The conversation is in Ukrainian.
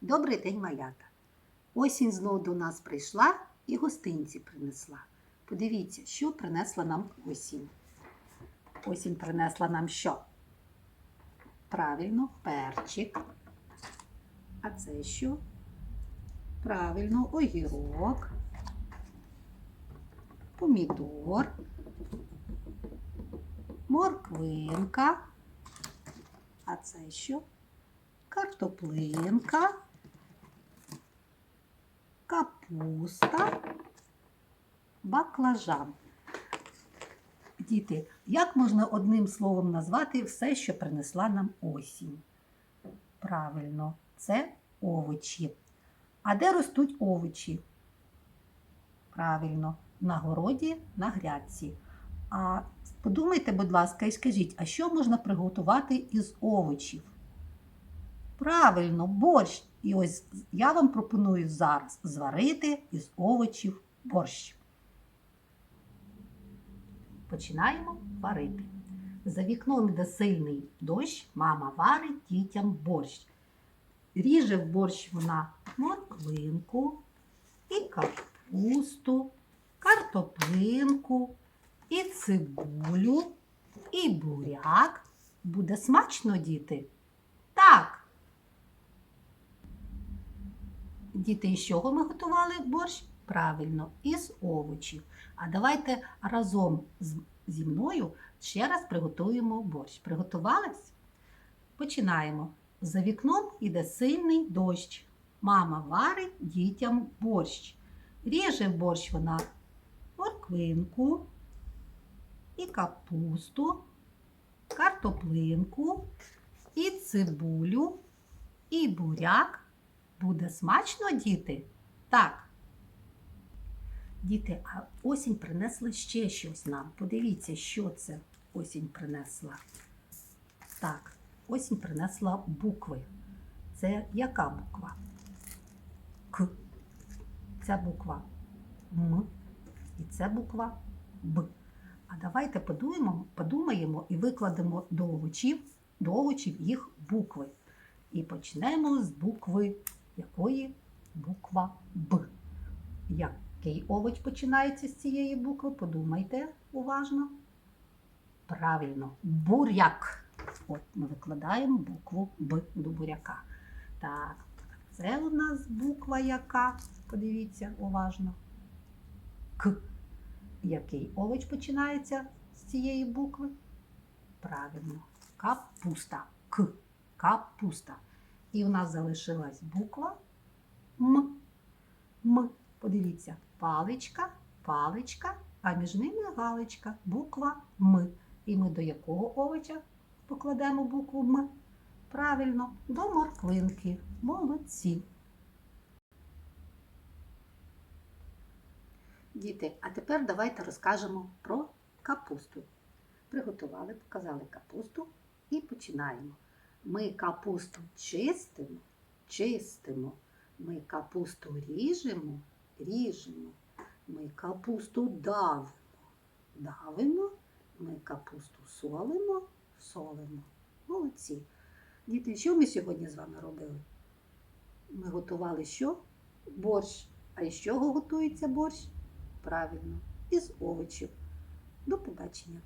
Добрий день, малята. Осінь знов до нас прийшла і гостинці принесла. Подивіться, що принесла нам осінь. Осінь принесла нам що? Правильно, перчик. А це що? Правильно, огірок, помідор, морквинка. А це що? Картоплинка, капуста, баклажан. Діти, як можна одним словом назвати все, що принесла нам осінь? Правильно, це овочі. А де ростуть овочі? Правильно, на городі, на грядці. А подумайте, будь ласка, і скажіть, а що можна приготувати із овочів? Правильно, борщ. І ось я вам пропоную зараз зварити із овочів борщ. Починаємо варити. За вікном йде сильний дощ, мама варить дітям борщ. Ріже в борщ вона морквинку і капусту, картоплинку, і цибулю, і буряк. Буде смачно, діти? Так. Діти, із чого ми готували борщ? Правильно, із овочів. А давайте разом з- зі мною ще раз приготуємо борщ. Приготувались? Починаємо. За вікном іде сильний дощ. Мама варить дітям борщ. Ріже борщ вона морквинку і капусту, картоплинку, і цибулю, і буряк. Буде смачно, діти? Так. Діти, а осінь принесла ще щось нам. Подивіться, що це осінь принесла. Так, осінь принесла букви. Це яка буква? К. Ця буква М. І це буква Б. А давайте подумаємо, подумаємо і викладемо до овочів, до овочів їх букви. І почнемо з букви якої буква Б. Який овоч починається з цієї букви? Подумайте уважно. Правильно, буряк. От ми викладаємо букву Б до буряка. Так, це у нас буква яка? Подивіться уважно. К. Який овоч починається з цієї букви? Правильно, капуста. К. Капуста. І у нас залишилась буква М. М. Подивіться, паличка, паличка, а між ними галочка, буква М. І ми до якого овоча покладемо букву М? Правильно, до морквинки. Молодці. Діти, а тепер давайте розкажемо про капусту. Приготували, показали капусту і починаємо. Ми капусту чистимо, чистимо. Ми капусту ріжемо, ріжемо. Ми капусту давимо, давимо. Ми капусту солимо, солимо. Молодці. Діти, що ми сьогодні з вами робили? Ми готували що? Борщ. А із чого готується борщ? Правильно, із овочів. До побачення.